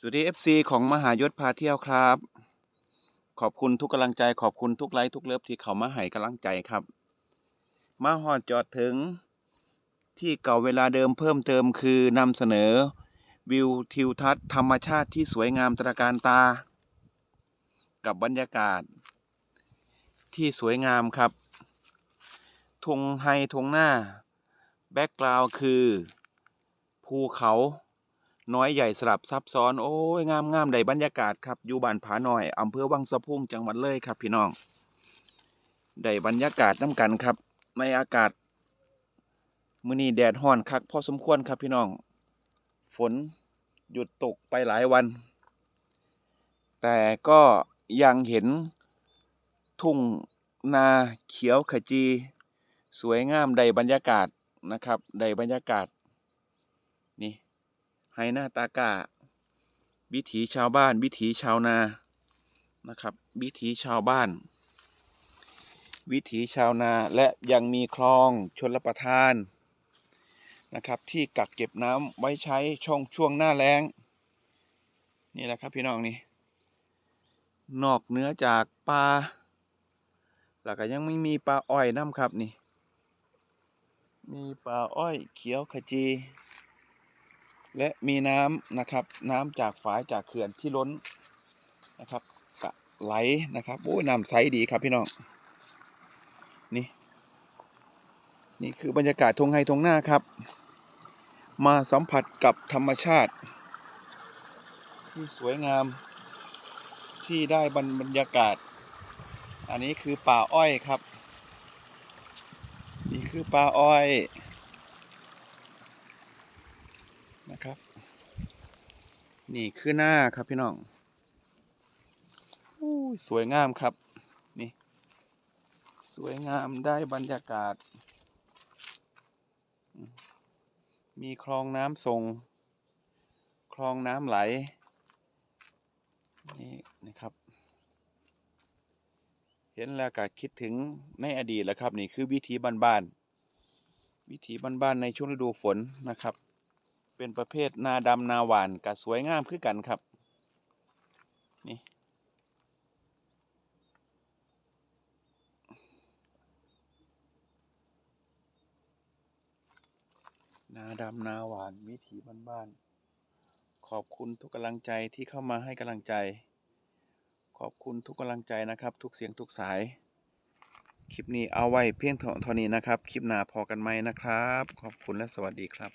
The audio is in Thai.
สวัสดี FC ของมหายศพาเที่ยวครับ ขอบคุณทุกกำลังใจขอบคุณทุกไลค์ทุกเลิฟที่เขามาให้กำลังใจครับ มาหอดจอดถึง ที่เก่าเวลาเดิมเพิ่มเติมคือนำเสนอ วิวทิวทัศน์ธรรมชาติที่สวยงามตระการตา กับบรรยากาศ ที่สวยงามครับทงไฮทงหน้า แบ็กกราวคือ ภูเขา น้อยใหญ่สลับซับซ้อนโอ้ยงามงามได้บรรยากาศครับอยู่บ้านผาหน่อยอำเภอวังสะพุงจังหวัดเลยครับ พี่น้องได้บรรยากาศน้ำกันครับ ในอากาศมื้อนี้แดดร้อนคักพอสมควรครับพี่น้อง ฝนหยุดตกไปหลายวัน แต่ก็ยังเห็นทุ่งนาเขียวขจี สวยงามได้บรรยากาศนะครับได้บรรยากาศนี่ ไฮหน้าตากาวิถีชาวบ้าน วิถีชาวนานะครับ วิถีชาวบ้าน วิถีชาวนาและยังมีคลองชลประทานนะครับ ที่กักเก็บน้ำไว้ใช้ช่องช่วงหน้าแล้ง นี่แหละครับพี่น้องนี่นอกเนื้อจากปลาแล้วก็ยังไม่มีปลาอ้อยน้ำครับนี่ มีปลาอ้อยเขียวขจี และมีน้ำนะครับ น้ำจากฝายจากเขื่อนที่ล้นนะครับกะไหลนะครับโอ้ยน้ำใสดีครับพี่น้องนี่นี่คือบรรยากาศทงไฮทงหน้าครับ มาสัมผัสกับธรรมชาติ ที่สวยงามที่ได้บรรบรรยากาศ อันนี้คือป่าอ้อยครับ นี่คือป่าอ้อย นะครับ นี่คือหน้าครับพี่น้องอสวยงามครับ นี่ สวยงามได้บรรยากาศ มีคลองน้ำทรงคลองน้ำไหล นี่นะครับ เห็นแล้วก็คิดถึงในอดีตแล้วครับ นี่คือวิถีบ้านๆวิถีบ้านๆในช่วงฤดูฝนนะครับ เป็นประเภทนาดำนาหวานก็สวยงามคือกันครับ นี่นาดำนาหวานวิถีบ้านๆขอบคุณทุกกำลังใจที่เข้ามาให้กำลังใจ ขอบคุณทุกกำลังใจนะครับ ทุกเสียงทุกสาย คลิปนี้เอาไว้เพียงเท่าเท่านี้นะครับ คลิปหน้าพอกันไหมนะครับ ขอบคุณและสวัสดีครับ